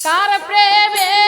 কার প্রেমে